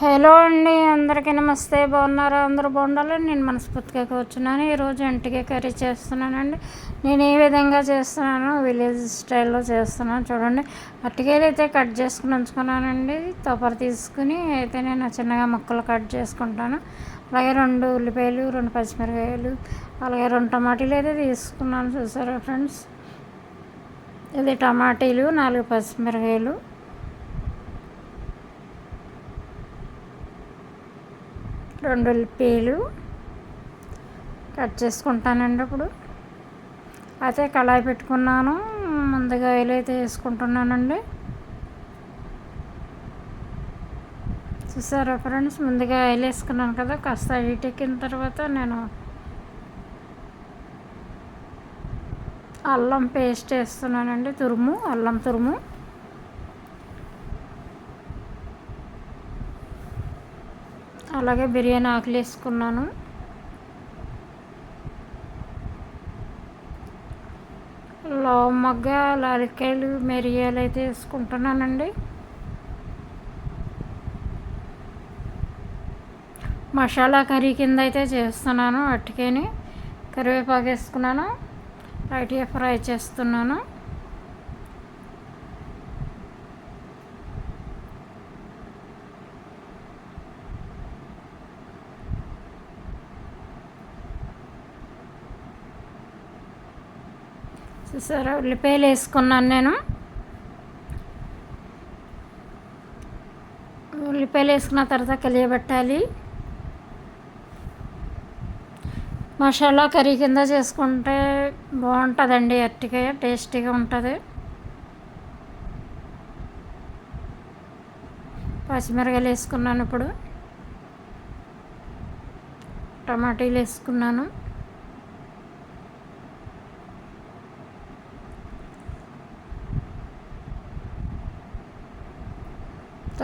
Hello అండి అందరికీ నమస్తే. బాగున్నారా? అందరూ బాగుండాలి నేను మనస్ఫూర్తిగా కూర్చున్నాను. ఈరోజు ఇంటికి కర్రీ చేస్తున్నానండి. నేను ఏ విధంగా చేస్తున్నాను విలేజ్ స్టైల్లో చేస్తున్నాను. చూడండి అట్టికాయలు అయితే కట్ చేసుకుని ఉంచుకున్నానండి. తొపర తీసుకుని అయితే నేను చిన్నగా ముక్కలు కట్ చేసుకుంటాను. అలాగే రెండు ఉల్లిపాయలు రెండు పచ్చిమిరకాయలు అలాగే రెండు టమాటీలు అయితే తీసుకున్నాను. చూసారా ఫ్రెండ్స్? ఇది టమాటీలు నాలుగు పచ్చిమిరకాయలు రెండు ఉల్లిపాయలు కట్ చేసుకుంటానండి ఇప్పుడు. అయితే కళాయి పెట్టుకున్నాను. ముందుగా ఆయిల్ అయితే వేసుకుంటున్నానండి. చూసారా ఫ్రెండ్స్? ముందుగా ఆయిల్ వేసుకున్నాను కదా కాస్త హీట్ ఎక్కిన తర్వాత నేను అల్లం పేస్ట్ వేస్తున్నానండి. తురుము అల్లం తురుము. అలాగే బిర్యానీ ఆకులు వేసుకున్నాను. మొగ్గ లారికాయలు మిరియాలు అయితే వేసుకుంటున్నానండి. మసాలా కర్రీ కింద అయితే చేస్తున్నాను అట్టికేని కరివేపాకు వేసుకున్నాను. లైట్గా ఫ్రై చేస్తున్నాను. చూసారా? ఉల్లిపాయలు వేసుకున్నాను నేను. ఉల్లిపాయలు వేసుకున్న తర్వాత కలియబెట్టాలి. మసాలా కర్రీ కింద చేసుకుంటే బాగుంటుందండి అరటికాయ టేస్టీగా ఉంటుంది. పచ్చిమిరకాయలు వేసుకున్నాను ఇప్పుడు. టమాటీలు వేసుకున్నాను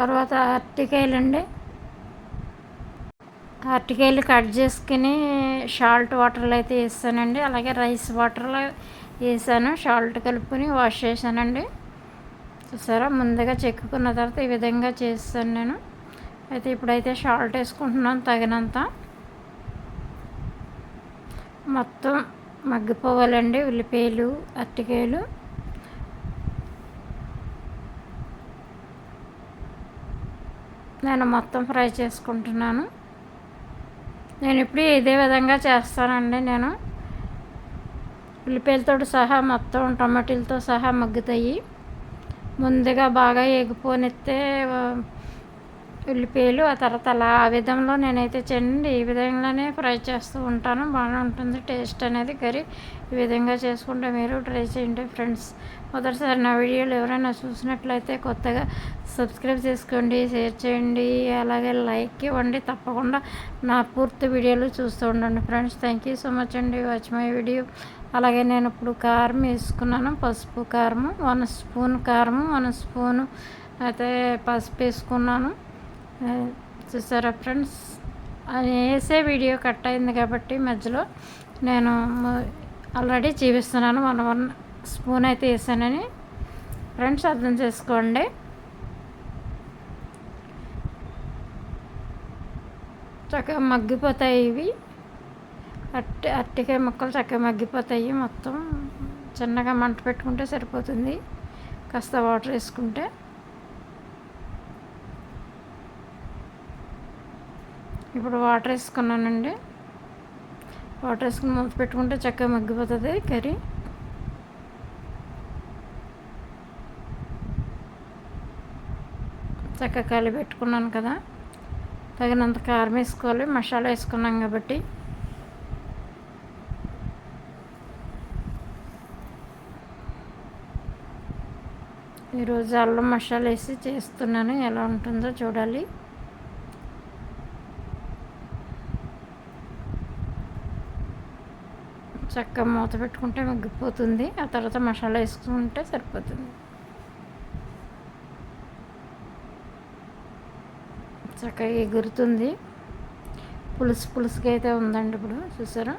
తర్వాత అరటికాయలు అండి. అరటికాయలు కట్ చేసుకుని సాల్ట్ వాటర్లో అయితే వేసానండి అలాగే రైస్ వాటర్లో వేసాను. సాల్ట్ కలుపుకొని వాష్ చేశానండి. చూసారా? ముందుగా చెక్కుకున్న తర్వాత ఈ విధంగా చేస్తాను నేను. అయితే ఇప్పుడైతే సాల్ట్ వేసుకుంటున్నాను తగినంత. మొత్తం మగ్గిపోవాలండి ఉల్లిపాయలు అరటికాయలు. నేను మొత్తం ఫ్రై చేసుకుంటున్నాను. నేను ఇప్పుడు ఇదే విధంగా చేస్తానండి నేను. ఉల్లిపాయలతో సహా మొత్తం టమాటీలతో సహా మగ్గుతాయి. ముందుగా బాగా ఎగిపోనిస్తే ఉల్లిపాయలు ఆ తర్వాత అలా ఆ విధంలో నేనైతే చెండి ఈ విధంగానే ఫ్రై చేస్తూ ఉంటాను. బాగానే ఉంటుంది టేస్ట్ అనేది. కర్రీ ఈ విధంగా చేసుకుంటే మీరు ట్రై చేయండి ఫ్రెండ్స్. మొదటిసారి నా వీడియోలు ఎవరైనా చూసినట్లయితే కొత్తగా సబ్స్క్రైబ్ చేసుకోండి షేర్ చేయండి అలాగే లైక్ ఇవ్వండి. తప్పకుండా నా పూర్తి వీడియోలు చూస్తూ ఉండండి friends. Thank you so much అండి. Watch my video. అలాగే నేను ఇప్పుడు కారం వేసుకున్నాను. పసుపు కారము వన్ స్పూన్ కారము వన్ స్పూను అయితే పసుపు వేసుకున్నాను. చూసారా ఫ్రెండ్స్? వేసే వీడియో కట్ అయింది కాబట్టి మధ్యలో నేను ఆల్రెడీ చూపిస్తున్నాను. వన్ వన్ స్పూన్ అయితే వేసానని. ఫ్రెండ్స్ అర్థం చేసుకోండి. చక్కగా మగ్గిపోతాయి ఇవి. అట్టి అట్టికాయ ముక్కలు చక్కగా మగ్గిపోతాయి మొత్తం. చిన్నగా మంట పెట్టుకుంటే సరిపోతుంది. కాస్త వాటర్ వేసుకుంటే. ఇప్పుడు వాటర్ వేసుకున్నానండి. వాటర్ వేసుకుని మూత పెట్టుకుంటే చక్కగా మగ్గిపోతుంది కర్రీ. చక్కగా కలిపి పెట్టుకున్నాను కదా. తగినంత కారం వేసుకోవాలి. మసాలా వేసుకున్నాం కాబట్టి. ఈరోజు అల్లం మసాలా వేసి చేస్తున్నాను. ఎలా ఉంటుందో చూడాలి. చక్కగా మూత పెట్టుకుంటే మగ్గిపోతుంది. ఆ తర్వాత మసాలా వేసుకుంటే సరిపోతుంది. చక్కగా ఎగురుతుంది. పులుసు పులుసుగా అయితే ఉందండి ఇప్పుడు చూసారా?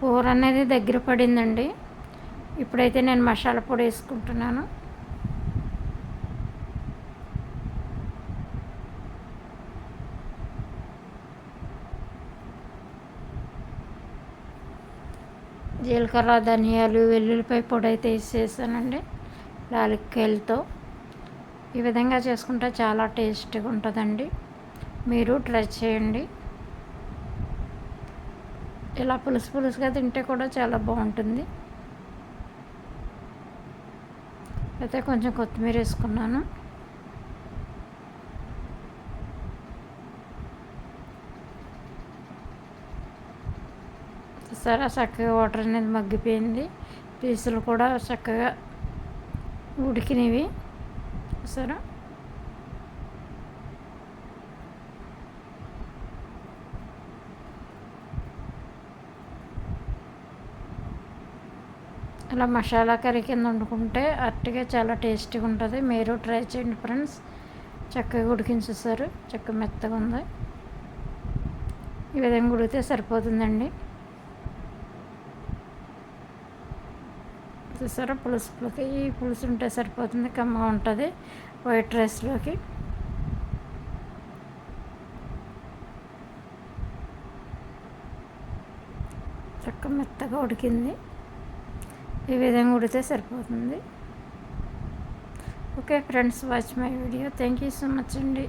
కూర అనేది దగ్గర పడిందండి. ఇప్పుడైతే నేను మసాలా పొడి వేసుకుంటున్నాను. జీలకర్ర ధనియాలు వెల్లుల్లిపాయ పొడి అయితే వేసేసానండి లాలిక్కాయలతో ఈ విధంగా చేసుకుంటే చాలా టేస్ట్గా ఉంటుందండి. మీరు ట్రై చేయండి. ఇలా పులుసు పులుసుగా తింటే కూడా చాలా బాగుంటుంది. అయితే కొంచెం కొత్తిమీర వేసుకున్నాను. సరే చక్కగా వాటర్ అనేది మగ్గిపోయింది. పీసులు కూడా చక్కగా ఉడికినవి. సరే ఇలా మసాలా కర్రీ కింద వండుకుంటే అట్టిగా చాలా టేస్టీగా ఉంటుంది. మీరు ట్రై చేయండి ఫ్రెండ్స్. చక్కగా ఉడికించేసారు చక్కగా మెత్తగా ఉంది. ఈ విధంగా ఉడికితే సరిపోతుందండి. చూసారా పులుసులోకి. పులుసు ఈ పులుసు ఉంటే సరిపోతుంది కమ్మ ఉంటుంది వైట్ రైస్లోకి. చక్క మెత్తగా ఉడికింది. ఈ విధంగా ఉడితే సరిపోతుంది. Okay friends watch my video. Thank you so much అండి.